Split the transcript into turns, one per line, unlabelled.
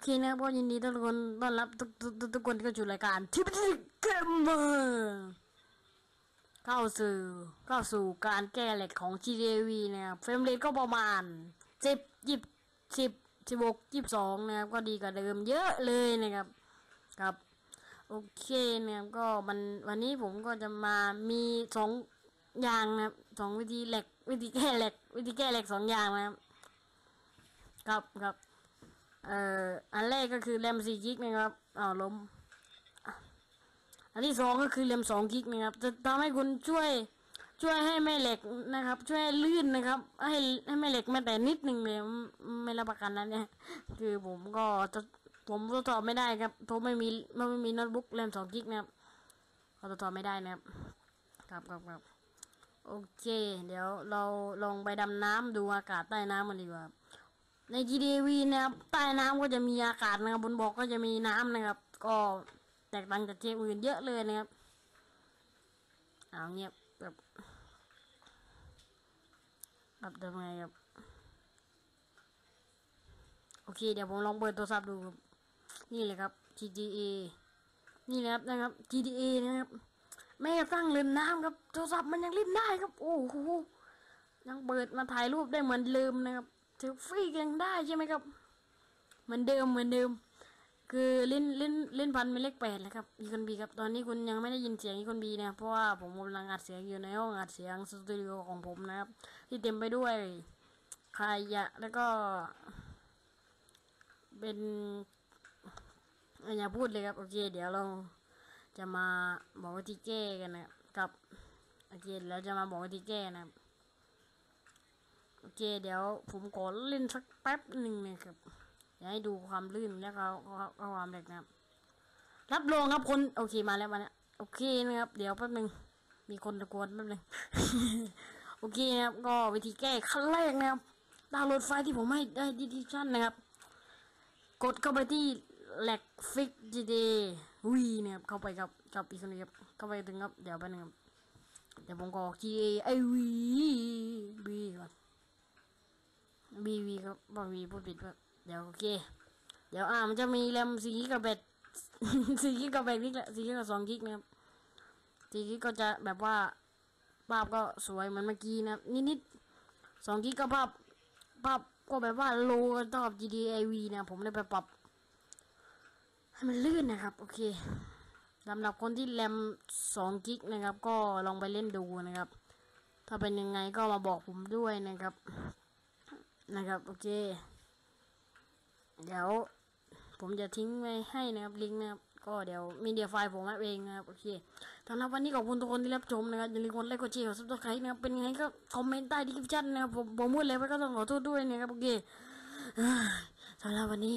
อเคนะครับก็ยินดีต้อนต้อนรับทุกทุกทุกคนที่เข้าสู่รายการทิปทิเกมเมอร์เข้าสู่เข้าสู่การแก้เหล็กของ GDV นะครับเฟรมเรทก็ประมาณสิบยี่สิบสิบหกยี่สองนะครับก็ดีกว่าเดิมเยอะเลยนะครับครับ โอเคนะครับก็มันวันนี้ผมก็จะมามีสองอย่างนะครับสองวิธีเหล็กวิธีแก้เหล็กวิธีแก้เหล็กสองอย่างนะครับครับครับ เอ่ออันแรกก็คือแรมสี่กิกนะครับอ้าวล้ม อันที่สองก็คือแรมสองกิกนะครับ จะทำให้คุณช่วย ช่วยให้แม่เหล็กนะครับ ช่วยลื่นนะครับ ให้ให้แม่เหล็กแม้แต่นิดหนึ่งเลยไม่รับประกันนะเนี่ย คือผมก็จะผมทดสอบไม่ได้ครับผมไม่มีไม่มีโน้ตบุ๊กแรมสองกิกนะครับก็ทดสอบไม่ได้นะครับ ครับครับครับโอเค เดี๋ยวเราลองไปดำน้ำดูอากาศใต้น้ำมันดีกว่า ใน GDV นะครับใต้น้ำก็จะมีอากาศนะครับบนบกก็จะมีน้ำนะครับ ก็แตกต่างจากเกมอื่นเยอะเลยนะครับเอาเงียบแบบแบบทำไงครับโอเค เดี๋ยวผมลองเปิดโทรศัพท์ดูนี่เลยครับ GTA นี่นะครับนะครับ GTA นะครับแม้กระทั่งเล่นน้ำครับโทรศัพท์มันยังเล่นได้ครับ โอ้โหยังเปิดมาถ่ายรูปได้เหมือนเดิมนะครับ เซลฟี่ก็ยังได้ใช่ไหมครับ เหมือนเดิมเหมือนเดิม คือเล่นเล่นเล่นพันเป็นเลขแปดแล้วครับอีคนบีครับตอนนี้คุณยังไม่ได้ยินเสียงอีคนบีนะเพราะว่าผมกำลังอัดเสียงอยู่ในห้องอัดเสียงสตูดิโอของผมนะครับที่เต็มไปด้วยขยะแล้วก็ เป็นอย่าพูดเลยครับโอเค เดี๋ยวเราจะมาบอกวิธีแก้กันนะครับโอเคแล้วจะมาบอกวิธีแก้นะครับ โอเค เดี๋ยวผมขอเล่นสักแป๊บหนึ่งนะครับอยากให้ดูความลื่นแล้วก็ก็ความแรงนะครับ รับรองครับคนโอเคมาแล้วมาแล้วโอเคนะครับ เดี๋ยวแป๊บหนึ่งมีคนตะโกนแป๊บหนึ่งโอเคนะครับ ก็วิธีแก้ขั้นแรกนะครับดาวน์โหลดไฟล์ที่ผมให้ได้ดิจิชันนะครับ กดเข้าไปที่แลกฟิกจีดีวีนะครับ เข้าไปกับกับอีกคนนึงครับ เข้าไปถึงครับ เดี๋ยวแป๊บหนึ่งครับ เดี๋ยวผมกรอก G A I V บีวีครับบอกวีพูดผิดครับเดี๋ยวโอเค เดี๋ยวอ่ามันจะมีแรมสี่กิกะเบ็ดสี่กิกะเบ็ดนี่แหละสี่กิกะสองกิกนะครับสี่กิกก็จะแบบว่าภาพก็สวยเหมือนเมื่อกี้นะนิดๆสองกิกก็ภาพภาพก็แบบว่าโลเท่ากับ GDIV นะผมเลยไปปรับให้มันลื่นนะครับ โอเคสำหรับคนที่แรมสองกิกนะครับ ก็ลองไปเล่นดูนะครับ ถ้าเป็นยังไงก็มาบอกผมด้วยนะครับ นะครับโอเค เดี๋ยวผมจะทิ้งไว้ให้นะครับลิงก์นะครับก็เดี๋ยวมีเดียไฟล์ผมเองนะครับโอเคสำหรับวันนี้ขอบคุณทุกคนที่รับชมนะครับอย่าลืมกดไลค์กดแชร์กดซับสไครต์นะครับเป็นไงก็คอมเมนต์ใต้ดีคลิปชั่นนะครับผมผมพูดแล้วไปก็ต้องขอโทษด้วยนะครับโอเคสำหรับวันนี้